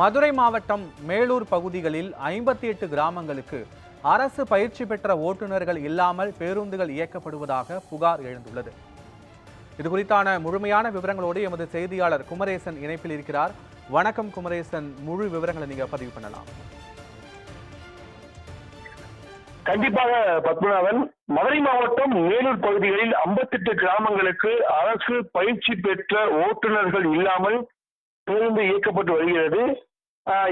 மதுரை மாவட்டம் மேலூர் பகுதிகளில் ஐம்பத்தி எட்டு கிராமங்களுக்கு அரசு பயிற்சி பெற்ற ஓட்டுநர்கள் இல்லாமல் பேருந்துகள் இயக்கப்படுவதாக புகார் எழுந்துள்ளது. இது குறித்தான முழுமையான விவரங்களோடு எமது செய்தியாளர் குமரேசன் இணைப்பில் இருக்கிறார். வணக்கம் குமரேசன் முழு விவரங்களை நீங்க பதிவு பண்ணலாம். கண்டிப்பாக பத்மநாபன் மதுரை மாவட்டம் மேலூர் பகுதிகளில் 58 கிராமங்களுக்கு அரசு பயிற்சி பெற்ற ஓட்டுநர்கள் இல்லாமல் பேருந்து இயக்கப்பட்டு வருகிறது.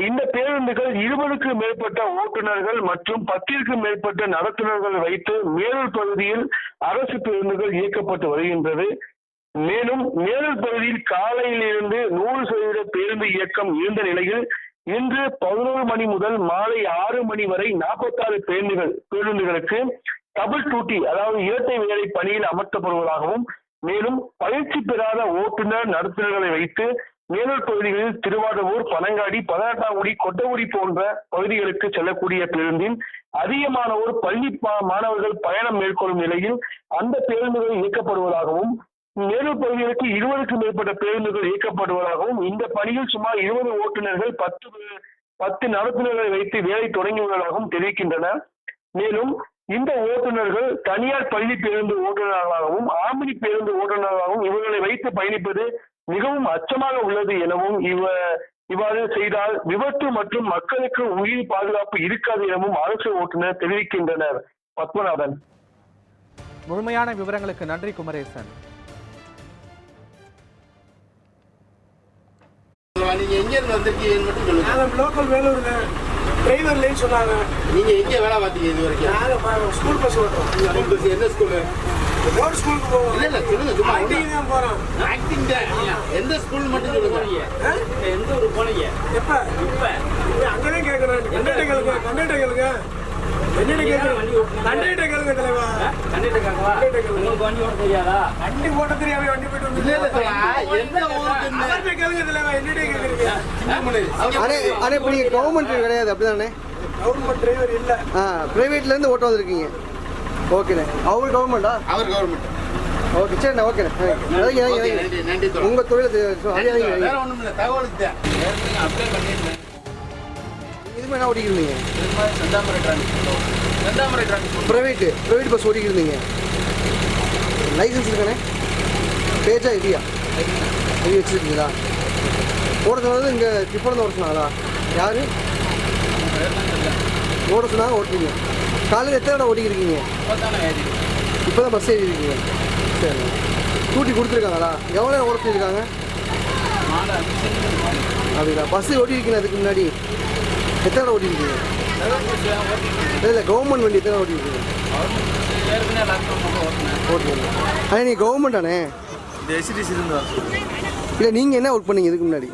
இந்த பேருந்துகள் இருபதுக்கு மேற்பட்ட ஓட்டுநர்கள் மற்றும் பத்திற்கு மேற்பட்ட நடத்துனர்கள் வைத்து மேலூர் பகுதியில் அரசு பேருந்துகள் இயக்கப்பட்டு வருகின்றது. மேலும் மேலூர் பகுதியில் காலையிலிருந்து நூறு சதவீத பேருந்து இயக்கம் இருந்த நிலையில் இன்று பதினோரு மணி முதல் மாலை ஆறு மணி வரை நாற்பத்தாறு பேருந்துகள் பேருந்துகளுக்கு டபுள் டூட்டி அதாவது இரட்டை வேலை பணியில் அமர்த்தப்படுவதாகவும் மேலும் பயிற்சி பெறாத ஓட்டுநர் நடத்துனர்களை வைத்து மேலூர் பகுதிகளில் திருவாரூர் பனங்காடி பதினெட்டாங்குடி கொட்டகுடி போன்ற பகுதிகளுக்கு செல்லக்கூடிய பேருந்தின் அதிகமானோர் பள்ளி பா- மாணவர்கள் பயணம் மேற்கொள்ளும் நிலையில் அந்த பேருந்துகள் இயக்கப்படுவதாகவும் மேலூர் பகுதிகளுக்கு இருபதுக்கும் மேற்பட்ட பேருந்துகள் இயக்கப்படுவதாகவும் இந்த பணியில் சுமார் இருபது ஓட்டுநர்கள் பத்து பத்து நடத்துனர்களை வைத்து வேலை தொடங்கியுள்ளதாகவும் தெரிவிக்கின்றனர் மேலும் இந்த ஓட்டுநர்கள் தனியார் பள்ளி பேருந்து ஓட்டுநர்களாகவும் ஆமினி பேருந்து ஓட்டுநர்களாகவும் இவர்களை வைத்து பயணிப்பது மிகவும் அச்சமாக உள்ளது எனவும் இவ இவ்வாறு செய்தால் விபத்து மற்றும் மக்களுக்கு உயிர் பாதுகாப்பு இருக்காது எனவும் அரசு ஓட்டுநர் தெரிவிக்கின்றனர். பத்மநாபன். முழுமையான விவரங்களுக்கு நன்றி குமரேசன். நீங்க எங்க இருந்து வந்திருக்கீங்கன்னு மட்டும் சொல்லுங்க. லோக்கல் வேலூருங்க டிரைவர்லேன்னு சொன்னாங்க. நீங்க எங்க வேலை பார்த்தீங்க இது வரைக்கும்? நாங்கள் ஸ்கூல் பஸ் ஓட்டுறோம். ஸ்கூல் பஸ் என்ன ஸ்கூலு ரோடு ஸ்கூலுக்கு போவோம். இல்ல இல்ல சொல்லுங்க சும்மா ஆக்டிங் தான் போகிறோம் ஆக்டிங் தான். எந்த ஸ்கூல் மட்டும் சொல்லுங்க? எந்த ஊர் போனீங்க? எப்போ? இப்ப. அங்கே தான் கேட்குறேன் கண்டக்டர் கேளுங்க கண்டக்டர் கேளுங்க என்னடி கேட்குறேன் கண்டக்டர் கேளுங்க தலைவா கண்டிப்பா கேட்கவா உங்களுக்கு வண்டி ஓட்ட தெரியாதா? வண்டி ஓட்ட தெரியாம வண்டி போயிட்டு இல்ல இல்ல வந்து எந்த ஊருக்கு இந்த அவர்கிட்ட கேளுங்க தலைவா. என்னடி கேட்குறீங்க அண்ணே அண்ணே இப்போ நீங்கள் கவர்மெண்ட் கிடையாது அப்படிதானே? கவர்மெண்ட் டிரைவர் இல்லை. ஆ ப்ரைவேட்லேருந்து ஓட்ட வந்திருக்கீங்க. ஓகேண்ணே அவர் கவர்மெண்டா அவர் கவர்மெண்ட் ஓகே சரிண்ணே ஓகேண்ணே நன்றி. உங்கள் தொழில் வேற இறங்கி ஒண்ணும் இல்ல தகவலுக்கு தான். ஏற்கனவே அப்ளை பண்ணிருந்தேன் இதுமே என்ன ஓட்டிக்கிருந்தீங்க? செந்தாமரை ரெண்டாம் Senthamarai transport private private bus ஓட்டிக்கிருந்தீங்க. License இருக்கானே? பேஜா இல்லையா இது வச்சுருக்கீங்களா? ஓட சொன்னது இங்கே டிஃபன் ஓட சொன்னாங்களா? யார்? ஓட சொன்னாங்க ஓட்டுறீங்க. காலையில் எத்தனை இடம் ஓட்டிக்கிருக்கீங்க? இப்போ தான் பஸ் ஏறிருக்கீங்க. சரி. டூட்டி கொடுத்துருக்காங்களா? எவ்வளோ நேரம் ஓட சொல்லியிருக்காங்க? அப்படிங்களா. பஸ்ஸு ஓட்டியிருக்கீங்க அதுக்கு முன்னாடி. எத்தனை இடம் ஓட்டியிருக்கீங்க இல்லை இல்லை கவர்மெண்ட் வண்டி எத்தனை ஓட்டியிருக்கீங்க ஓட்டுறீங்க ஆனால் நீங்கள் கவர்மெண்ட் தானே? எஸ்டிசி இல்லை நீங்கள் என்ன ஒர்க் பண்ணீங்க இதுக்கு முன்னாடி?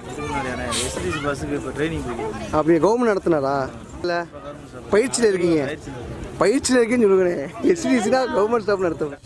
எஸ்டிசி பஸ்ஸுக்கு இப்போ ட்ரைனிங் போய்க்கிறேன் அப்படி கவர்மெண்ட் நடத்தினாரா? இல்லை பயிற்சியில் இருக்கீங்க. பயிற்சியில் இருக்கீங்கன்னு சொல்லுங்கண்ணே. எஸ்டிசினா கவர்மெண்ட் ஸ்டாஃப் நடத்துவேன்